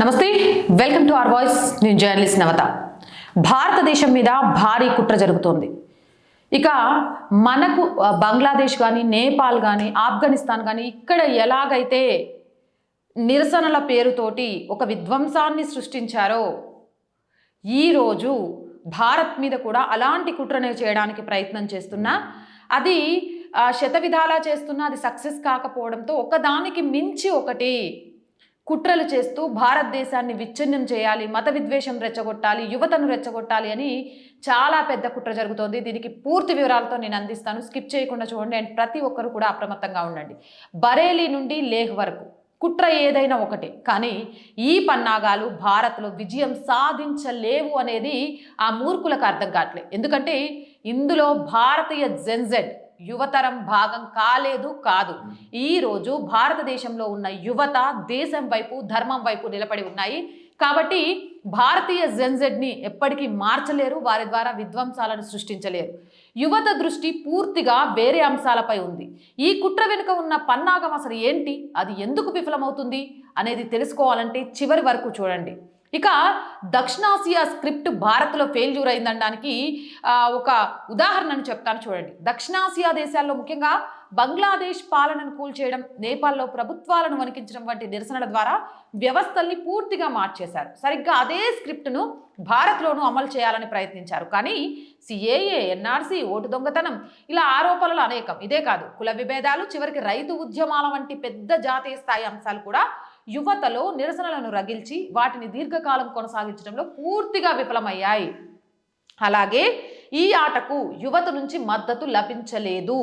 నమస్తే welcome to R voice. నేను journalist Navata. భారతదేశం మీద భారీ కుట్ర జరుగుతోంది. ఇక మనకు బంగ్లాదేశ్ కానీ నేపాల్ కానీ ఆఫ్ఘనిస్తాన్ కానీ ఇక్కడ ఎలాగైతే నిరసనల పేరుతోటి ఒక విధ్వంసాన్ని సృష్టించారో ఈరోజు భారత్ మీద కూడా అలాంటి కుట్రనే చేయడానికి ప్రయత్నం చేస్తున్నా. అది శతవిధాలా చేస్తున్నా అది సక్సెస్ కాకపోవడంతో ఒకదానికి మించి ఒకటి కుట్రలు చేస్తూ భారతదేశాన్ని విచ్ఛిన్నం చేయాలి మత విద్వేషం రెచ్చగొట్టాలి యువతను రెచ్చగొట్టాలి అని చాలా పెద్ద కుట్ర జరుగుతోంది. దీనికి పూర్తి వివరాలతో నేను అందిస్తాను. స్కిప్ చేయకుండా చూడండి అండ్ ప్రతి ఒక్కరు కూడా అప్రమత్తంగా ఉండండి. బరేలీ నుండి లేహ్ వరకు కుట్ర ఏదైనా ఒకటే కానీ ఈ పన్నాగాలు భారత్లో విజయం సాధించలేవు అనేది ఆ మూర్ఖులకు అర్థం కావట్లేదు. ఎందుకంటే ఇందులో భారతీయ జెన్జెడ్ యువతరం భాగం కాలేదు కాదు. ఈరోజు భారతదేశంలో ఉన్న యువత దేశం వైపు ధర్మం వైపు నిలబడి ఉన్నాయి. కాబట్టి భారతీయ జెన్జెడ్ని ఎప్పటికీ మార్చలేరు వారి ద్వారా విధ్వంసాలను సృష్టించలేరు. యువత దృష్టి పూర్తిగా వేరే అంశాలపై ఉంది. ఈ కుట్ర వెనుక ఉన్న పన్నాగం అసలు ఏంటి? అది ఎందుకు విఫలమవుతుంది? అనేది తెలుసుకోవాలంటే చివరి వరకు చూడండి. ఇక దక్షిణాసియా స్క్రిప్ట్ భారత్లో ఫెయిల్యూర్ అయిందనడానికి ఒక ఉదాహరణను చెప్తాను చూడండి. దక్షిణాసియా దేశాల్లో ముఖ్యంగా బంగ్లాదేశ్ పాలనను కూల్చేయడం నేపాల్లో ప్రభుత్వాలను వణికించడం వంటి నిరసనల ద్వారా వ్యవస్థల్ని పూర్తిగా మార్చేశారు. సరిగ్గా అదే స్క్రిప్ట్ను భారత్లోనూ అమలు చేయాలని ప్రయత్నించారు. కానీ సిఏఏ ఎన్ఆర్సీ ఓటు దొంగతనం ఇలా ఆరోపణలు అనేకం. ఇదే కాదు కుల విభేదాలు చివరికి రైతు ఉద్యమాల వంటి పెద్ద జాతీయ స్థాయి అంశాలు కూడా యువతలో నిరసనలను రగిల్చి వాటిని దీర్ఘకాలం కొనసాగించడంలో పూర్తిగా విఫలమయ్యాయి. అలాగే ఈ ఆటకు యువత నుంచి మద్దతు లభించలేదు.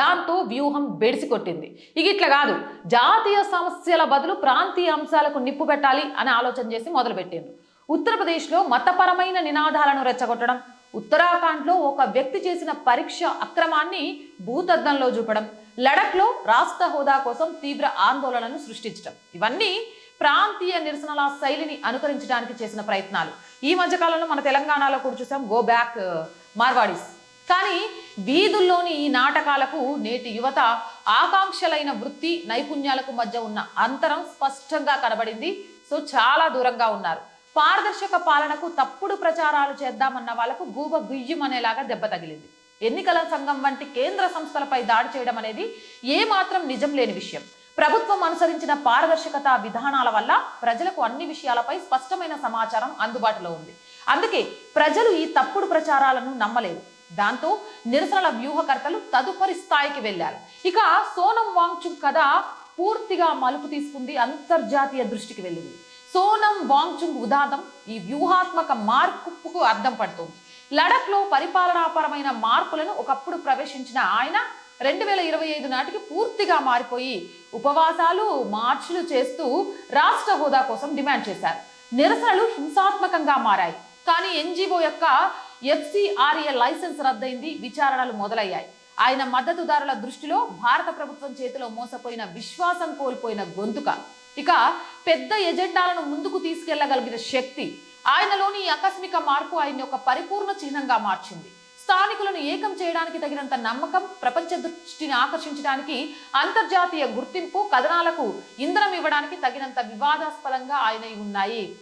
దాంతో వ్యూహం బెడిసికొట్టింది. ఇక ఇట్లా కాదు. జాతీయ సమస్యల బదులు ప్రాంతీయ అంశాలకు నిప్పు పెట్టాలి అని ఆలోచన చేసి మొదలుపెట్టిండ్రు ఉత్తరప్రదేశ్లో మతపరమైన నినాదాలను రెచ్చగొట్టడం ఉత్తరాఖండ్లో ఒక వ్యక్తి చేసిన పరీక్ష అక్రమాన్ని భూతద్దంలో చూపడం లడఖ్లో రాష్ట్ర హోదా కోసం తీవ్ర ఆందోళనను సృష్టించడం ఇవన్నీ ప్రాంతీయ నిరసనల శైలిని అనుకరించడానికి చేసిన ప్రయత్నాలు. ఈ మధ్యకాలంలో మన తెలంగాణలో కూడా చూసాం గో బ్యాక్ uh, మార్వాడీస్. కానీ వీధుల్లోని ఈ నాటకాలకు నేటి యువత ఆకాంక్షలైన వృత్తి నైపుణ్యాలకు మధ్య ఉన్న అంతరం స్పష్టంగా కనబడింది. సో చాలా దూరంగా ఉన్నారు. పారదర్శక పాలనకు తప్పుడు ప్రచారాలు చేద్దామన్న వాళ్ళకు గూబ గుయ్యం అనేలాగా దెబ్బ తగిలింది. ఎన్నికల సంఘం వంటి కేంద్ర సంస్థలపై దాడి చేయడం అనేది ఏమాత్రం నిజం లేని విషయం. ప్రభుత్వం అనుసరించిన పారదర్శకత విధానాల వల్ల ప్రజలకు అన్ని విషయాలపై స్పష్టమైన సమాచారం అందుబాటులో ఉంది. అందుకే ప్రజలు ఈ తప్పుడు ప్రచారాలను నమ్మలేదు దాంతో నిరసనల వ్యూహకర్తలు తదుపరి స్థాయికి వెళ్ళారు. ఇక సోనం వాంగ్చుక్ కథ పూర్తిగా మలుపు తీసుకుంది అంతర్జాతీయ దృష్టికి వెళ్ళింది. సోనం వాంగ్చుంగ్ ఉదాంతం ఈ వ్యూహాత్మక మార్పుకు అర్థం పడుతుంది. లడఖ్లో పరిపాలనాపరమైన మార్పులను ఒకప్పుడు ప్రవేశించిన ఆయన రెండు వేల ఇరవై ఐదు నాటికి పూర్తిగా మారిపోయి ఉపవాసాలు మార్చులు చేస్తూ రాష్ట్ర హోదా కోసం డిమాండ్ చేశారు. నిరసనలు హింసాత్మకంగా మారాయి. కానీ ఎన్జిఓ యొక్క ఎఫ్సిఆర్ఏ లైసెన్స్ రద్దయింది విచారణలు మొదలయ్యాయి. ఆయన మద్దతుదారుల దృష్టిలో భారత ప్రభుత్వం చేతిలో మోసపోయిన విశ్వాసం కోల్పోయిన గొంతుక. ఇక పెద్ద ఎజెండాలను ముందుకు తీసుకెళ్ళగలిగిన శక్తి ఆయనలోని ఈ ఆకస్మిక మార్పు ఆయన్ని ఒక పరిపూర్ణ చిహ్నంగా మార్చింది. స్థానికులను ఏకం చేయడానికి తగినంత నమ్మకం ప్రపంచ దృష్టిని ఆకర్షించడానికి అంతర్జాతీయ గుర్తింపు కథనాలకు ఇంధనం ఇవ్వడానికి తగినంత వివాదాస్పదంగా ఆయన ఉన్నాయి.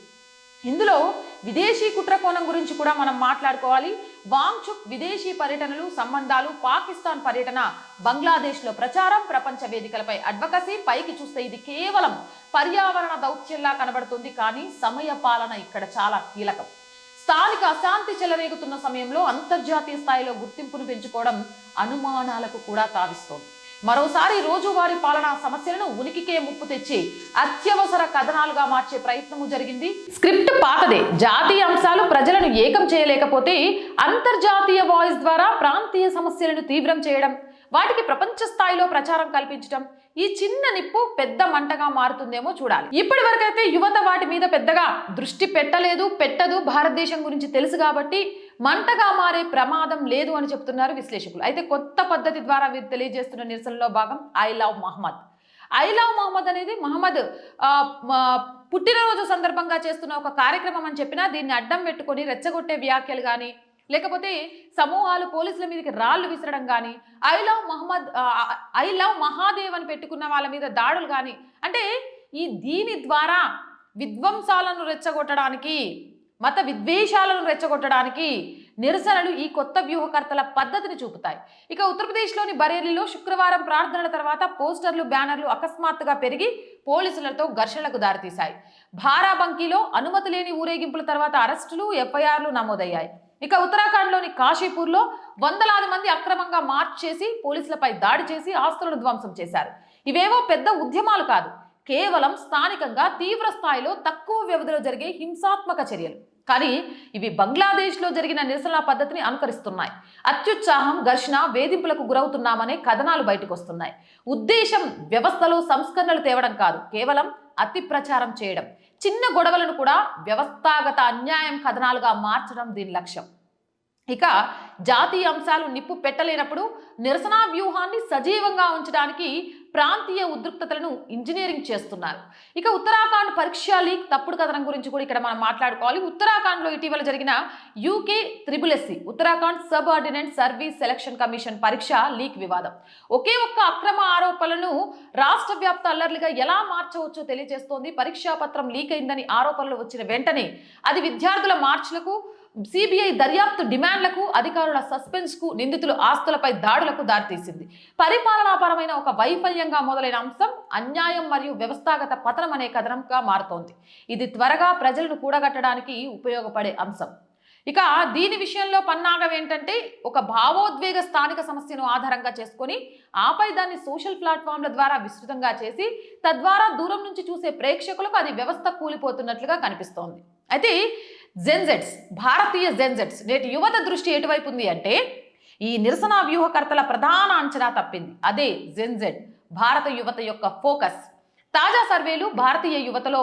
ఇందులో విదేశీ కుట్ర కోణం గురించి కూడా మనం మాట్లాడుకోవాలి. వాంగ్చుక్ విదేశీ పర్యటనలు సంబంధాలు పాకిస్తాన్ పర్యటన బంగ్లాదేశ్లో ప్రచారం ప్రపంచ వేదికలపై అడ్వకసీ పైకి చూస్తే ఇది కేవలం పర్యావరణ దౌత్యంలా కనబడుతుంది కానీ సమయ పాలన ఇక్కడ చాలా కీలకం. స్థానిక అశాంతి చెలరేగుతున్న సమయంలో అంతర్జాతీయ స్థాయిలో గుర్తింపును పెంచుకోవడం అనుమానాలకు కూడా తావిస్తోంది. మరోసారి రోజువారీ పాలనా సమస్యలను ఉనికికే ముప్పు తెచ్చి అత్యవసర కథనాలుగా మార్చే ప్రయత్నము జరిగింది. స్క్రిప్ట్ పాతదే. జాతీయ అంశాలు ప్రజలను ఏకం చేయలేకపోతే అంతర్జాతీయ వాయిస్ ద్వారా ప్రాంతీయ సమస్యలను తీవ్రం చేయడం వాటికి ప్రపంచ స్థాయిలో ప్రచారం కల్పించడం ఈ చిన్న నిప్పు పెద్ద మంటగా మారుతుందేమో చూడాలి. ఇప్పటి వరకైతే యువత వాటి మీద పెద్దగా దృష్టి పెట్టలేదు పెట్టదు. భారతదేశం గురించి తెలుసు కాబట్టి మంటగా మారే ప్రమాదం లేదు అని చెప్తున్నారు విశ్లేషకులు. అయితే కొత్త పద్ధతి ద్వారా వీరు తెలియజేస్తున్న నిరసనలో భాగం I love Mohammed. I love Mohammed అనేది మహమ్మద్ పుట్టినరోజు సందర్భంగా చేస్తున్న ఒక కార్యక్రమం అని చెప్పినా దీన్ని అడ్డం పెట్టుకొని రెచ్చగొట్టే వ్యాఖ్యలు కానీ లేకపోతే సమూహాలు పోలీసుల మీదకి రాళ్ళు విసరడం కానీ I love Mohammed I love Mahadev అని పెట్టుకున్న వాళ్ళ మీద దాడులు కానీ అంటే ఈ దీని ద్వారా విధ్వంసాలను రెచ్చగొట్టడానికి మత విద్వేషాలను రెచ్చగొట్టడానికి నిరసనలు ఈ కొత్త వ్యూహకర్తల పద్ధతిని చూపుతాయి. ఇక ఉత్తరప్రదేశ్లోని బరేలీలో శుక్రవారం ప్రార్థనల తర్వాత పోస్టర్లు బ్యానర్లు అకస్మాత్తుగా పెరిగి పోలీసులతో ఘర్షణలకు దారితీశాయి. భారాబంకీలో అనుమతి లేని ఊరేగింపుల తర్వాత అరెస్టులు ఎఫ్ఐఆర్లు నమోదయ్యాయి. ఇక ఉత్తరాఖండ్లోని కాశీపూర్లో వందలాది మంది అక్రమంగా మార్చ్ చేసి పోలీసులపై దాడి చేసి ఆస్తులను ధ్వంసం చేశారు. ఇవేవో పెద్ద ఉద్యమాలు కాదు. కేవలం స్థానికంగా తీవ్ర స్థాయిలో తక్కువ వ్యవధిలో జరిగే హింసాత్మక చర్యలు. కానీ ఇవి బంగ్లాదేశ్లో జరిగిన నిరసన పద్ధతిని అనుకరిస్తున్నాయి. అత్యుత్సాహం ఘర్షణ వేధింపులకు గురవుతున్నామనే కథనాలు బయటకు వస్తున్నాయి ఉద్దేశం వ్యవస్థలో సంస్కరణలు తేవడం కాదు కేవలం అతి ప్రచారం చేయడం. చిన్న గొడవలను కూడా వ్యవస్థాగత అన్యాయం కథనాలుగా మార్చడం దీని లక్ష్యం. ఇక జాతీయ అంశాలు నిప్పు పెట్టలేనప్పుడు నిరసన వ్యూహాన్ని సజీవంగా ఉంచడానికి ప్రాంతీయ ఉద్రిక్తతలను ఇంజనీరింగ్ చేస్తున్నారు. ఇక ఉత్తరాఖండ్ పరీక్ష లీక్ తప్పుడు కథనం గురించి కూడా ఇక్కడ మనం మాట్లాడుకోవాలి. ఉత్తరాఖండ్లో ఇటీవల జరిగిన UK triple S C Uttarakhand subordinate service selection commission పరీక్ష లీక్ వివాదం. ఒకే ఒక్క అక్రమ ఆరోపణలను రాష్ట్ర వ్యాప్త అల్లర్లుగా ఎలా మార్చవచ్చో తెలియజేస్తోంది. పరీక్షా పత్రం లీక్ అయిందని ఆరోపణలు వచ్చిన వెంటనే అది విద్యార్థుల మార్చులకు సిబిఐ దర్యాప్తు డిమాండ్లకు అధికారుల సస్పెన్స్కు నిందితుల ఆస్తులపై దాడులకు దారితీసింది. పరిపాలనాపరమైన ఒక వైఫల్యంగా మొదలైన అంశం అన్యాయం మరియు వ్యవస్థాగత పతనం అనే కథనంగా మారుతోంది. ఇది త్వరగా ప్రజలను కూడగట్టడానికి ఉపయోగపడే అంశం. ఇక దీని విషయంలో పన్నాగం ఏంటంటే ఒక భావోద్వేగ స్థానిక సమస్యను ఆధారంగా చేసుకొని ఆపై దాన్ని సోషల్ ప్లాట్ఫామ్ల ద్వారా విస్తృతంగా చేసి తద్వారా దూరం నుంచి చూసే ప్రేక్షకులకు అది వ్యవస్థ కూలిపోతున్నట్లుగా కనిపిస్తోంది. అయితే జెన్జెట్స్ భారతీయ జెన్జెట్స్ నేటి యువత దృష్టి ఎటువైపు ఉంది అంటే ఈ నిరసన వ్యూహకర్తల ప్రధాన అంచనా తప్పింది. అదే జెన్జెట్ భారత యువత యొక్క ఫోకస్. తాజా సర్వేలు భారతీయ యువతలో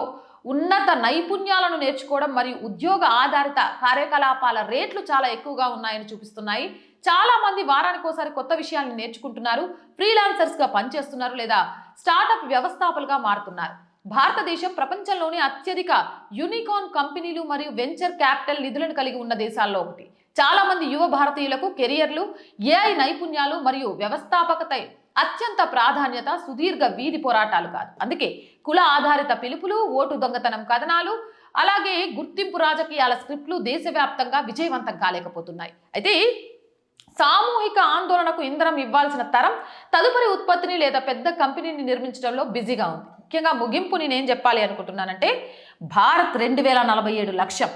ఉన్నత నైపుణ్యాలను నేర్చుకోవడం మరియు ఉద్యోగ ఆధారిత కార్యకలాపాల రేట్లు చాలా ఎక్కువగా ఉన్నాయని చూపిస్తున్నాయి. చాలా మంది వారానికోసారి కొత్త విషయాలను నేర్చుకుంటున్నారు. ఫ్రీలాన్సర్స్గా పనిచేస్తున్నారు లేదా స్టార్టప్ వ్యవస్థాపకులుగా మారుతున్నారు. భారతదేశం ప్రపంచంలోనే అత్యధిక యూనికార్న్ కంపెనీలు మరియు వెంచర్ క్యాపిటల్ నిధులను కలిగి ఉన్న దేశాల్లో ఒకటి. చాలా మంది యువ భారతీయులకు కెరియర్లు ఏఐ నైపుణ్యాలు మరియు వ్యవస్థాపకత అత్యంత ప్రాధాన్యత సుదీర్ఘ వీధి పోరాటాలు కాదు. అందుకే కుల ఆధారిత పిలుపులు ఓటు దొంగతనం కథనాలు అలాగే గుర్తింపు రాజకీయాల స్క్రిప్ట్లు దేశవ్యాప్తంగా విజయవంతం కాలేకపోతున్నాయి. అయితే సామూహిక ఆందోళనకు ఇంధనం ఇవ్వాల్సిన తరం తదుపరి ఉత్పత్తిని లేదా పెద్ద కంపెనీని నిర్మించడంలో బిజీగా ఉంది. ముఖ్యంగా ముగింపు నేనేం చెప్పాలి అనుకుంటున్నానంటే భారత్ రెండు వేల నలభై ఏడు లక్ష్యం.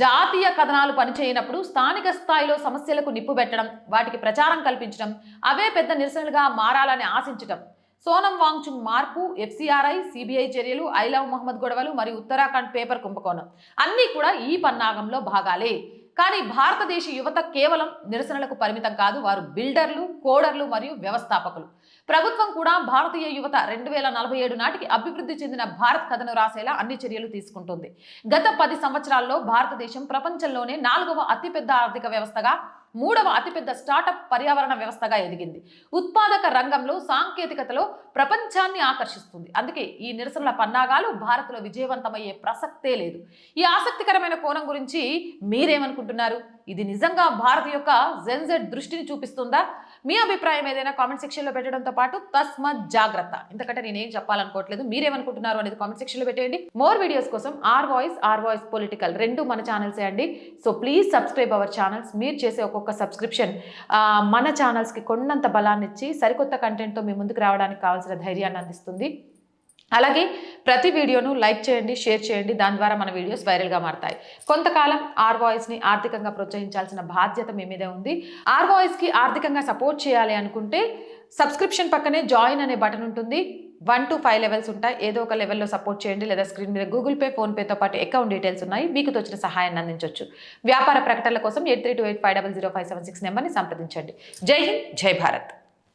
జాతీయ కథనాలు పనిచేయనప్పుడు స్థానిక స్థాయిలో సమస్యలకు నిప్పు పెట్టడం వాటికి ప్రచారం కల్పించడం అవే పెద్ద నిరసనలుగా మారాలని ఆశించటం. సోనం వాంగ్చుంగ్ మార్పు ఎఫ్సిఆర్ఐ సిబిఐ చర్యలు ఐ లవ్ మహమ్మద్ గొడవలు మరియు ఉత్తరాఖండ్ పేపర్ కుంభకోణం. అన్నీ కూడా ఈ పన్నాగంలో భాగాలే. కానీ భారతదేశ యువత కేవలం నిరసనలకు పరిమితం కాదు వారు బిల్డర్లు కోడర్లు మరియు వ్యవస్థాపకులు. ప్రభుత్వం కూడా భారతీయ యువత రెండు వేల నలభై ఏడు నాటికి అభివృద్ధి చెందిన భారత్ కథను రాసేలా అన్ని చర్యలు తీసుకుంటుంది. గత పది సంవత్సరాల్లో భారతదేశం ప్రపంచంలోనే నాలుగవ అతిపెద్ద ఆర్థిక వ్యవస్థగా మూడవ అతిపెద్ద స్టార్టప్ పర్యావరణ వ్యవస్థగా ఎదిగింది. ఉత్పాదక రంగంలో సాంకేతికతలో ప్రపంచాన్ని ఆకర్షిస్తుంది. అందుకే ఈ నిరసనల పన్నాగాలు భారత్లో విజయవంతమయ్యే ప్రసక్తే లేదు. ఈ ఆసక్తికరమైన కోణం గురించి మీరేమనుకుంటున్నారు? ఇది నిజంగా భారత్ యొక్క జెన్జెడ్ దృష్టిని చూపిస్తుందా? మీ అభిప్రాయం ఏదైనా కామెంట్ సెక్షన్లో పెట్టడంతో పాటు తస్మత్ జాగ్రత్త. ఎందుకంటే నేనేం చెప్పాలనుకోవట్లేదు మీరేమనుకుంటున్నారు అనేది కామెంట్ సెక్షన్లో పెట్టేయండి. మోర్ వీడియోస్ కోసం R voice R voice political రెండు మన ఛానల్సే అండి. So please subscribe our channels మీరు చేసే ఒక్కొక్క సబ్స్క్రిప్షన్ మన ఛానల్స్కి కొండంత బలాన్ని ఇచ్చి సరికొత్త కంటెంట్తో మీ ముందుకు రావడానికి కావాల్సిన ధైర్యాన్ని అందిస్తుంది. అలాగే ప్రతి వీడియోను లైక్ చేయండి షేర్ చేయండి. దాని ద్వారా మన వీడియోస్ వైరల్గా మారతాయి. కొంతకాలం ఆర్ వాయిస్ని ఆర్థికంగా ప్రోత్సహించాల్సిన బాధ్యత మీ మీదే ఉంది. ఆర్ వాయిస్కి ఆర్థికంగా సపోర్ట్ చేయాలి అనుకుంటే సబ్స్క్రిప్షన్ పక్కనే జాయిన్ అనే బటన్ ఉంటుంది. వన్ టు ఫైవ్ లెవెల్స్ ఉంటాయి. ఏదో ఒక లెవెల్లో సపోర్ట్ చేయండి లేదా స్క్రీన్ మీద గూగుల్ పే ఫోన్పేతో పాటు అకౌంట్ డీటెయిల్స్ ఉన్నాయి. మీకు తోచిన సహాయాన్ని అందించవచ్చు వ్యాపార ప్రకటనల కోసం eight three two eight five double zero five seven six నెంబర్ని సంప్రదించండి. జై హింద్ జై భారత్.